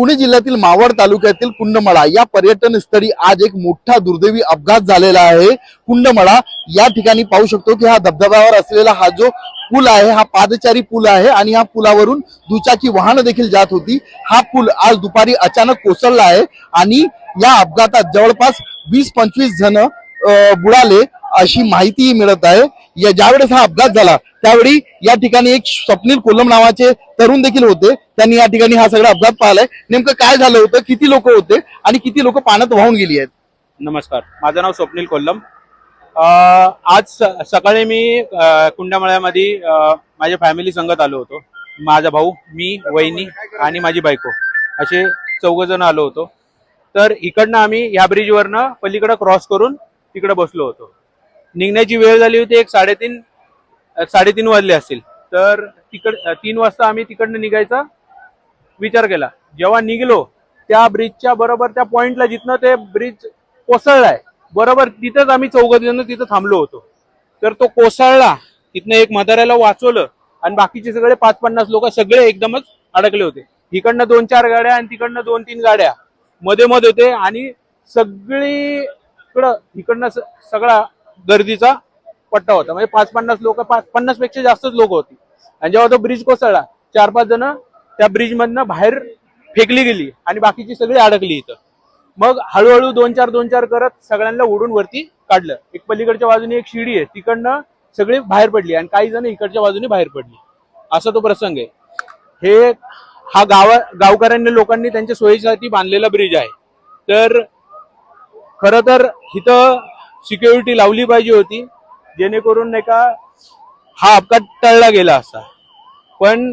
पुणे जिल्ह्यातील मावळ तालुक्यातील कुंडमळा या पर्यटन स्थळी आज एक मोठा दुर्दैवी अपघात झालेला आहे. कुंडमळा या ठिकाणी पाहू शकतो की हा धबधब्यावर असलेला हा जो पूल आहे हा पादचारी पूल आहे आणि या पुलावरून दुचाकी वाहन देखील जात होती. हा पूल आज दुपारी अचानक कोसळला आहे आणि या अपघातात जवळपास वीस पंचवीस जण बुडाले अशी माहितीही मिळत आहे. या ज्यावेळेस हा अपघात झाला त्यावेळी या ठिकाणी एक स्वप्नील कोलम नावाचे तरुण देखील होते. त्यांनी या ठिकाणी हा सगळा अपघात पाहिलाय. नेमकं काय झालं होतं किती लोक होते आणि किती लोक पाण्यात वाहून गेली आहेत? नमस्कार. माझं नाव स्वप्नील कोल्लम. आज सकाळी मी कुंडामळ्यामध्ये माझ्या फॅमिली संगत आलो होतो. माझा भाऊ मी वहिनी आणि माझी बायको असे चौघ जण आलो होतो. तर इकडनं आम्ही ह्या ब्रिजवरनं पलीकडं क्रॉस करून तिकडे बसलो होतो. निघण्याची वेळ झाली होती एक साडेतीन साडेतीन वाजले असतील. तर तिकड तीन वाजता आम्ही तिकडनं निघायचा विचार केला. जेव्हा निघलो त्या ब्रिजच्या बरोबर त्या पॉइंटला जिथनं ते ब्रिज कोसळलाय बरोबर तिथंच आम्ही चौघ जण तिथं थांबलो होतो. तर तो कोसळला तिथनं एक म्हाताऱ्याला वाचवलं आणि बाकीचे सगळे पाच पन्नास लोक सगळे एकदमच अडकले होते. इकडनं दोन चार गाड्या आणि तिकडनं दोन तीन गाड्या. मध्ये मध्ये होते आणि सगळीकडं इकडनं सगळा गर्दीचा पट्टा होता. म्हणजे पाच पन्नास लोक पाच पन्नासपेक्षा जास्तच लोक होती. आणि जेव्हा तो ब्रिज कोसळला चार पाच जण त्या ब्रिज मधनं बाहेर फेकली गेली आणि बाकीची सगळी अडकली इथं. मग हळूहळू दोन चार दोन चार करत सगळ्यांना ओढून वरती काढलं. एक पलीकडच्या बाजूने एक शिडी आहे तिकडनं सगळी बाहेर पडली आणि काही जण इकडच्या बाजूने बाहेर पडली. असा तो प्रसंग आहे. हे हा गावा गावकऱ्यांनी लोकांनी त्यांच्या सोयीसाठी बांधलेला ब्रिज आहे. तर खर तर इथं सिक्युरिटी लावली पाहिजे होती. जेणेकरून नाही का हा अपघात टळला गेला असता पण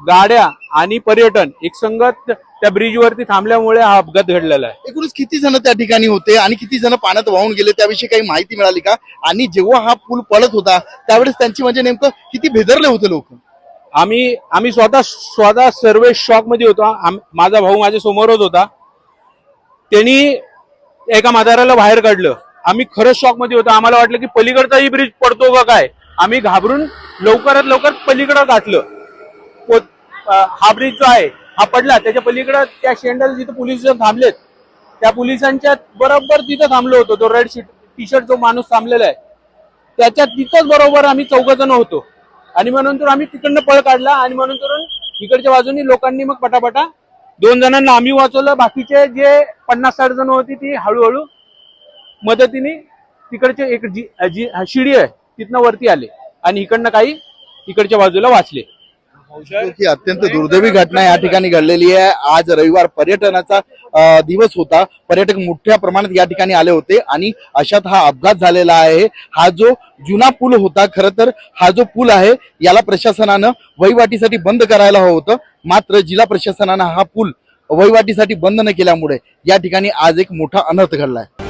गाड्या आणि पर्यटन एक संगत त्या ब्रिजवरती थांबल्यामुळे हा अपघात घडलेला आहे. एकूणच किती जण त्या ठिकाणी होते आणि किती जण पाण्यात वाहून गेले त्याविषयी काही माहिती मिळाली का? आणि जेव्हा हा पूल पडत होता त्यावेळेस त्यांची म्हणजे नेमकं किती भेदरले होते लोक? आम्ही आम्ही स्वतः स्वतः सर्व शॉकमध्ये होतो माझा भाऊ माझ्या समोरच होता. त्यांनी एका म्हाताऱ्याला बाहेर काढलं. आम्ही खरंच शॉकमध्ये होतो. आम्हाला वाटलं की पलीकडचाही ब्रिज पडतो का काय? आम्ही घाबरून लवकरात लवकर पलीकडं गाठलं. हा ब्रिज जो आहे हा पडला. त्याच्या पलीकडं त्या शेंडाला जिथे पोलीस थांबलेत त्या पोलिसांच्या बरोबर तिथं थांबलो होतो. तो रेड टी शर्ट जो माणूस थांबलेला आहे त्याच्या तिथंच बरोबर आम्ही चौघ जण होतो. आणि म्हणून तर आम्ही तिकडनं पळ काढला आणि म्हणून तर इकडच्या बाजूनी लोकांनी मग पटापटा दोन जणांना आम्ही वाचवलं. बाकीचे जे पन्नास साठ जण होती ती हळूहळू मदतीने तिकडचे एक जी जी शिडी आहे तिथनं वरती आले. आणि इकडनं काही इकडच्या बाजूला वाचले. ही अत्यंत दुर्दैवी घटना या ठिकाणी घडलेली आहे. आज रविवार पर्यटनाचा दिवस होता. पर्यटक मोठ्या प्रमाणात या ठिकाणी आले होते आणि अशात हा अपघात झालेला आहे. हा जो जुना पूल होता खर तर हा जो पूल आहे याला प्रशासनानं वहिवाटीसाठी बंद करायला हवं होतं. मात्र जिल्हा प्रशासनानं हा पूल वहिवाटीसाठी बंद न केल्यामुळे या ठिकाणी आज एक मोठा अनर्थ घडलाय